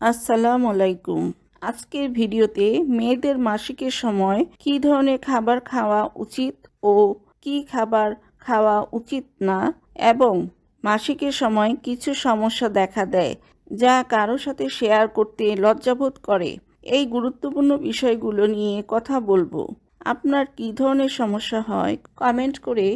আসসালামু আলাইকুম। আজকের ভিডিওতে মেয়েদের মাসিকের সময় কী ধরনের খাবার খাওয়া উচিত ও কী খাবার খাওয়া উচিত না এবং মাসিকের সময় কিছু সমস্যা দেখা দেয় যা কারও সাথে শেয়ার করতে লজ্জাবোধ করে। এই গুরুত্বপূর্ণ বিষয়গুলো নিয়ে কথা বলব। আপনার কী ধরনের সমস্যা হয় কমেন্ট করে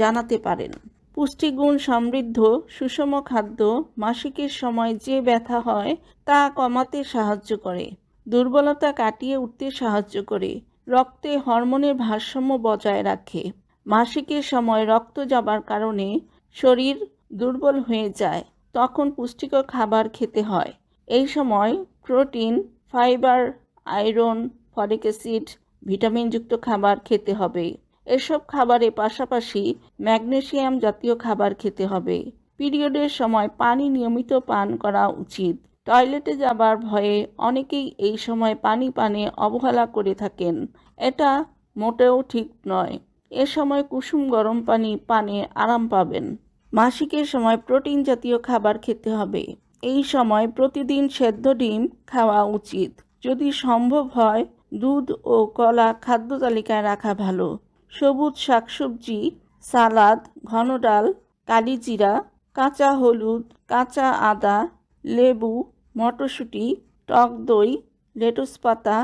জানাতে পারেন। পুষ্টিগুণ সমৃদ্ধ, সুষম খাদ্য, মাসিকের সময় যে ব্যথা হয় তা কমাতে সাহায্য করে, দুর্বলতা কাটিয়ে উঠতে সাহায্য করে, রক্তে হরমোনের ভারসাম্য বজায় রাখে। মাসিকের সময় রক্ত যাবার কারণে শরীর দুর্বল হয়ে যায়, তখন পুষ্টিকর খাবার খেতে হয়। এই সময় protein, fibre, iron folic acid, ভিটামিনযুক্ত খাবার খেতে হবে। এসব খাবারের পাশাপাশি ম্যাগনেশিয়াম জাতীয় খাবার খেতে হবে। পিরিয়ডের সময় পানি নিয়মিত পান করা উচিত। টয়লেটে যাবার ভয়ে অনেকেই এই সময় পানি পানে অবহেলা করে থাকেন। এটা মোটেও ঠিক নয়। এ সময় কুসুম গরম পানি পানে আরাম পাবেন। মাসিকের সময় প্রোটিন জাতীয় খাবার খেতে হবে। এই সময় প্রতিদিন সেদ্ধ ডিম খাওয়া উচিত। যদি সম্ভব হয়, দুধ ও কলা খাদ্য তালিকায় রাখা ভালো। সবুজ শাকসবজি, সালাদ, ঘন ডাল, কালিজিরা, কাঁচা হলুদ, কাঁচা আদা, লেবু, মটরশুঁটি, টক দই, লেটুস পাতা,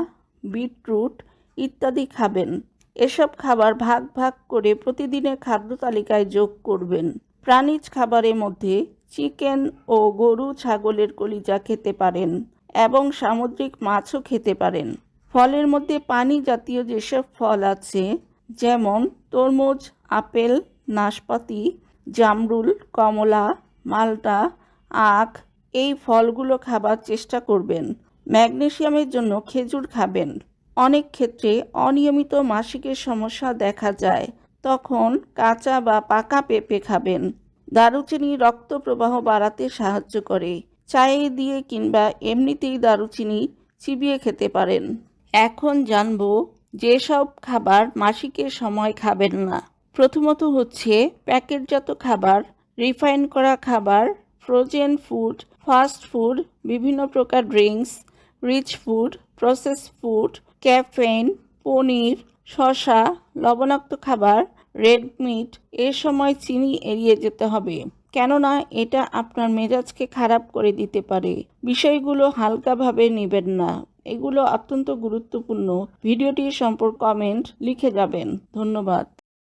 বিটরুট ইত্যাদি খাবেন। এসব খাবার ভাগ ভাগ করে প্রতিদিনের খাদ্য তালিকায় যোগ করবেন। প্রাণীজ খাবারের মধ্যে চিকেন ও গরু ছাগলের কলিজা খেতে পারেন এবং সামুদ্রিক মাছও খেতে পারেন। ফলের মধ্যে পানি জাতীয় যেসব ফল আছে যেমন তরমুজ, আপেল, নাশপাতি, জামরুল, কমলা, মালটা, আখ, এই ফলগুলো খাবার চেষ্টা করবেন। ম্যাগনেশিয়ামের জন্য খেজুর খাবেন। অনেক ক্ষেত্রে অনিয়মিত মাসিকের সমস্যা দেখা যায়। তখন কাঁচা বা পাকা পেঁপে খাবেন। দারুচিনি রক্ত প্রবাহ বাড়াতে সাহায্য করে। চায়ে দিয়ে কিংবা এমনিতেই দারুচিনি চিবিয়ে খেতে পারেন। এখন জানব যেসব খাবার মাসিকের সময় খাবেন না। প্রথমত হচ্ছে প্যাকেটজাত খাবার, রিফাইন করা খাবার, ফ্রোজেন ফুড, ফাস্ট ফুড, বিভিন্ন প্রকার drinks, rich food process food, caffeine, paneer, শসা, লবণাক্ত খাবার, রেড মিট, এ সময় চিনি এড়িয়ে যেতে হবে। কেননা এটা আপনার মেজাজকে খারাপ করে দিতে পারে। বিষয়গুলো হালকাভাবে নেবেন না। এগুলো অত্যন্ত গুরুত্বপূর্ণ। ভিডিওটি সম্পর্ক কমেন্ট লিখে যাবেন। ধন্যবাদ।